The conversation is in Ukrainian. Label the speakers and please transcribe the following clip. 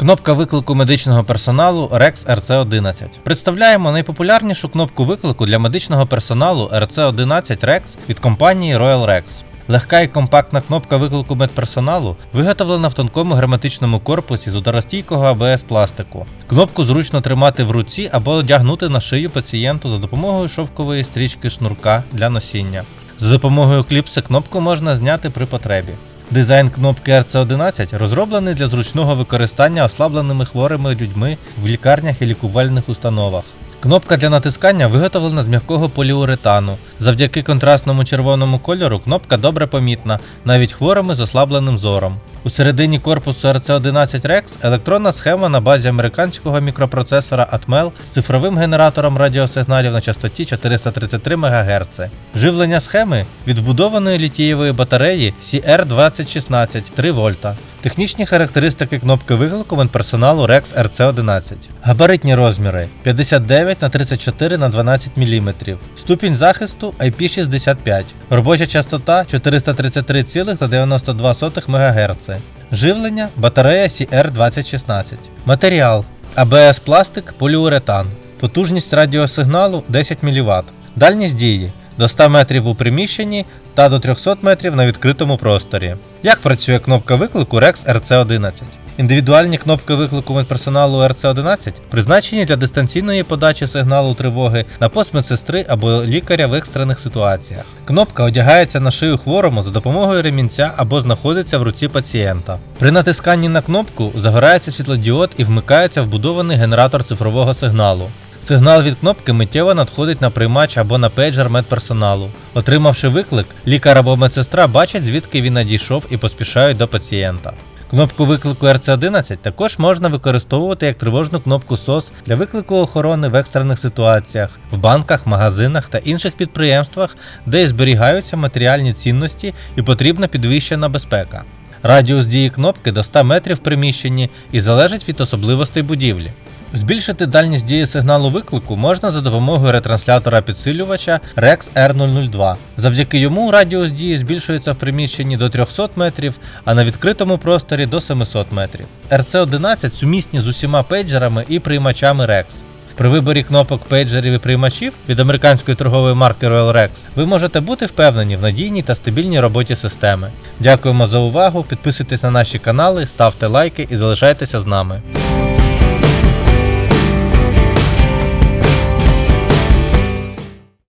Speaker 1: Кнопка виклику медичного персоналу Rex RC11. Представляємо найпопулярнішу кнопку виклику для медичного персоналу RC11 Rex від компанії Royal Rex. Легка і компактна кнопка виклику медперсоналу виготовлена в тонкому герметичному корпусі з ударостійкого АБС пластику. Кнопку зручно тримати в руці або одягнути на шию пацієнту за допомогою шовкової стрічки шнурка для носіння. За допомогою кліпси кнопку можна зняти при потребі. Дизайн кнопки RC11 розроблений для зручного використання ослабленими хворими людьми в лікарнях і лікувальних установах. Кнопка для натискання виготовлена з м'якого поліуретану. Завдяки контрастному червоному кольору кнопка добре помітна, навіть хворими з ослабленим зором. У середині корпусу RC11 Rex електронна схема на базі американського мікропроцесора Atmel з цифровим генератором радіосигналів на частоті 433 МГц. Живлення схеми від вбудованої літієвої батареї CR2016 3 вольта. Технічні характеристики кнопки виклику медперсоналу Rex RC11. Габаритні розміри 59 на 34 на 12 мм. Ступінь захисту IP65. Робоча частота 433,92 МГц. Живлення батарея CR2016. Матеріал АБС пластик поліуретан. Потужність радіосигналу 10 мВт. Дальність дії до 100 метрів у приміщенні та до 300 метрів на відкритому просторі. Як працює кнопка виклику Rex RC11? Індивідуальні кнопки виклику медперсоналу RC11 призначені для дистанційної подачі сигналу тривоги на пост медсестри або лікаря в екстрених ситуаціях. Кнопка одягається на шию хворому за допомогою ремінця або знаходиться в руці пацієнта. При натисканні на кнопку загорається світлодіод і вмикається вбудований генератор цифрового сигналу. Сигнал від кнопки миттєво надходить на приймач або на пейджер медперсоналу. Отримавши виклик, лікар або медсестра бачать, звідки він надійшов і поспішають до пацієнта. Кнопку виклику RC11 також можна використовувати як тривожну кнопку SOS для виклику охорони в екстрених ситуаціях, в банках, магазинах та інших підприємствах, де зберігаються матеріальні цінності і потрібна підвищена безпека. Радіус дії кнопки до 100 метрів в приміщенні і залежить від особливостей будівлі. Збільшити дальність дії сигналу виклику можна за допомогою ретранслятора підсилювача Rex R002. Завдяки йому радіус дії збільшується в приміщенні до 300 метрів, а на відкритому просторі до 700 метрів. RC11 сумісні з усіма пейджерами і приймачами Rex. При виборі кнопок пейджерів і приймачів від американської торгової марки Royal Rex ви можете бути впевнені в надійній та стабільній роботі системи. Дякуємо за увагу, підписуйтесь на наші канали, ставте лайки і залишайтеся з нами.